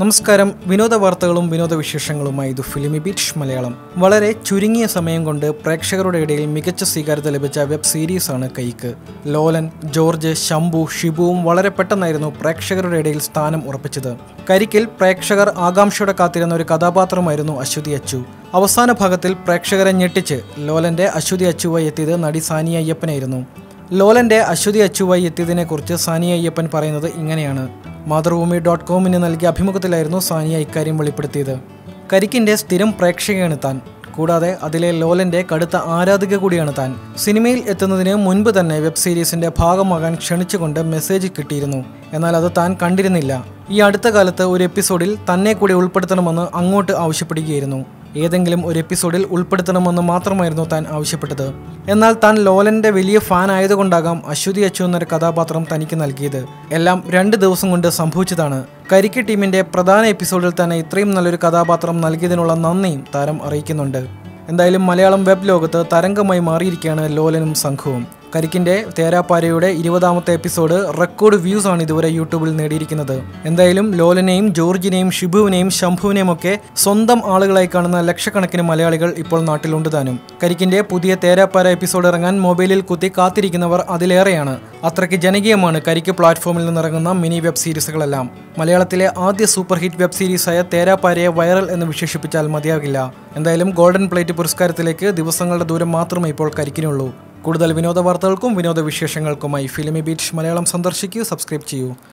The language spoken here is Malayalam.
നമസ്കാരം. വിനോദ വാർത്തകളും വിനോദ വിശേഷങ്ങളുമായി ഇത് ഫിലിമി ബീച്ച് മലയാളം. വളരെ ചുരുങ്ങിയ സമയം കൊണ്ട് പ്രേക്ഷകരുടെ ഇടയിൽ മികച്ച സ്വീകാര്യത ലഭിച്ച വെബ് സീരീസാണ് കൈക്ക്. ലോലൻ ജോർജ് ശംഭു ഷിബുവും വളരെ പെട്ടെന്നായിരുന്നു പ്രേക്ഷകരുടെ ഇടയിൽ സ്ഥാനം ഉറപ്പിച്ചത്. കരിക്കിൽ പ്രേക്ഷകർ ആകാംക്ഷയോടെ കാത്തിരുന്ന ഒരു കഥാപാത്രമായിരുന്നു അശ്വതി അച്ചു. അവസാന ഭാഗത്തിൽ പ്രേക്ഷകരെ ഞെട്ടിച്ച് ലോലന്റെ അശ്വതി അച്ചുവായി എത്തിയത് നടി സാനിയ അയ്യപ്പനായിരുന്നു. ലോലന്റെ അശ്വതി അച്ചുവായി എത്തിയതിനെക്കുറിച്ച് സാനിയ അയ്യപ്പൻ പറയുന്നത് ഇങ്ങനെയാണ്. മാതൃഭൂമി ഡോട്ട് കോമിന് നൽകിയ അഭിമുഖത്തിലായിരുന്നു സാനിയ ഇക്കാര്യം വെളിപ്പെടുത്തിയത്. കരിക്കിന്റെ സ്ഥിരം പ്രേക്ഷകയാണ് താൻ. കൂടാതെ അതിലെ ലോലന്റെ കടുത്ത ആരാധിക കൂടിയാണ് താൻ. സിനിമയിൽ എത്തുന്നതിന് മുൻപ് തന്നെ വെബ് സീരീസിന്റെ ഭാഗമാകാൻ ക്ഷണിച്ചുകൊണ്ട് മെസ്സേജ് കിട്ടിയിരുന്നു. എന്നാൽ അത് താൻ കണ്ടിരുന്നില്ല. ഈ അടുത്ത കാലത്ത് ഒരു എപ്പിസോഡിൽ തന്നെ കൂടി ഉൾപ്പെടുത്തണമെന്ന് അങ്ങോട്ട് ആവശ്യപ്പെടുകയായിരുന്നു. ഏതെങ്കിലും ഒരു എപ്പിസോഡിൽ ഉൾപ്പെടുത്തണമെന്ന് മാത്രമായിരുന്നു താൻ ആവശ്യപ്പെട്ടത്. എന്നാൽ താൻ ലോലന്റെ വലിയ ഫാൻ ആയതുകൊണ്ടാകാം അശ്വതി അച്ചു എന്നൊരു കഥാപാത്രം തനിക്ക് നൽകിയത്. എല്ലാം രണ്ട് ദിവസം കൊണ്ട് സംഭവിച്ചതാണ്. കരിക്ക് ടീമിന്റെ പ്രധാന എപ്പിസോഡിൽ തന്നെ ഇത്രയും നല്ലൊരു കഥാപാത്രം നൽകിയതിനുള്ള നന്ദിയും താരം അറിയിക്കുന്നുണ്ട്. എന്തായാലും മലയാളം വെബ് ലോകത്ത് തരംഗമായി മാറിയിരിക്കുകയാണ് ലോലനും സംഘവും. കരിക്കിന്റെ തേരാപ്പാരയുടെ ഇരുപതാമത്തെ എപ്പിസോഡ് റെക്കോർഡ് വ്യൂസ് ആണ് ഇതുവരെ യൂട്യൂബിൽ നേടിയിരിക്കുന്നത്. എന്തായാലും ലോലനെയും ജോർജിനെയും ഷിബുവിനെയും ശംഭുവിനെയും ഒക്കെ സ്വന്തം ആളുകളായി കാണുന്ന ലക്ഷക്കണക്കിന് മലയാളികൾ ഇപ്പോൾ നാട്ടിലുണ്ട് താനും. കരിക്കിന്റെ പുതിയ തേരാപ്പാര എപ്പിസോഡ് ഇറങ്ങാൻ മൊബൈലിൽ കുത്തി കാത്തിരിക്കുന്നവർ അതിലേറെയാണ്. അത്രയ്ക്ക് ജനകീയമാണ് കരിക്ക് പ്ലാറ്റ്ഫോമിൽ നിന്നിറങ്ങുന്ന മിനി വെബ് സീരീസുകളെല്ലാം. മലയാളത്തിലെ ആദ്യ സൂപ്പർ ഹിറ്റ് വെബ് സീരീസായ തേരാപ്പാരയെ വൈറൽ എന്ന് വിശേഷിപ്പിച്ചാൽ മതിയാകില്ല. എന്തായാലും ഗോൾഡൻ പ്ലേറ്റ് പുരസ്കാരത്തിലേക്ക് ദിവസങ്ങളുടെ ദൂരം മാത്രമേ ഇപ്പോൾ കരിക്കിനുള്ളൂ. കൂടുതൽ വിനോദ വാർത്തകൾക്കും വിനോദ വിശേഷങ്ങൾക്കുമായി ഫിലിമി ബീച്ച് മലയാളം സന്ദർശിക്കൂ സബ്സ്ക്രൈബ് ചെയ്യൂ.